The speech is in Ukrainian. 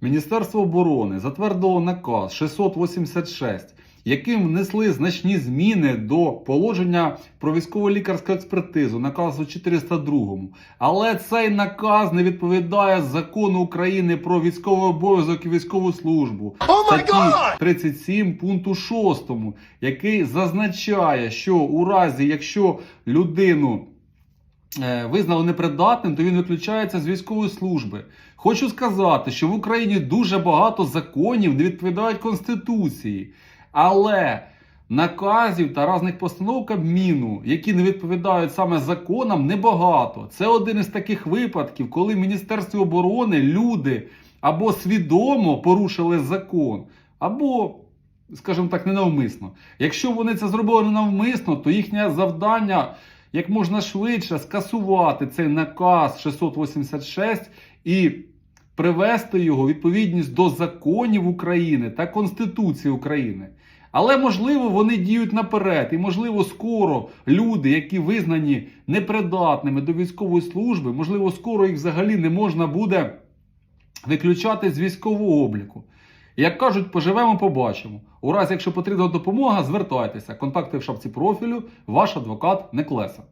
Міністерство оборони затвердило наказ 686, яким внесли значні зміни до положення про військово-лікарську експертизу, наказу 402. Але цей наказ не відповідає закону України про військовий обов'язок і військову службу. статті 37 пункту 6, який зазначає, що у разі, якщо людину визнали непридатним, то він виключається з військової служби. Хочу сказати, що в Україні дуже багато законів не відповідають Конституції, але наказів та різних постанов Кабміну, які не відповідають саме законам, небагато. Це один із таких випадків, коли в Міністерстві оборони люди або свідомо порушили закон, або, скажімо так, ненавмисно. Якщо вони це зробили ненавмисно, то їхнє завдання як можна швидше скасувати цей наказ 686 і привести його у відповідність до законів України та Конституції України. Але можливо вони діють наперед, і можливо скоро люди, які визнані непридатними до військової служби, можливо, скоро їх взагалі не можна буде виключати з військового обліку. Як кажуть, поживемо, побачимо. У разі, якщо потрібна допомога, звертайтеся. Контакти в шапці профілю, ваш адвокат Неклеса.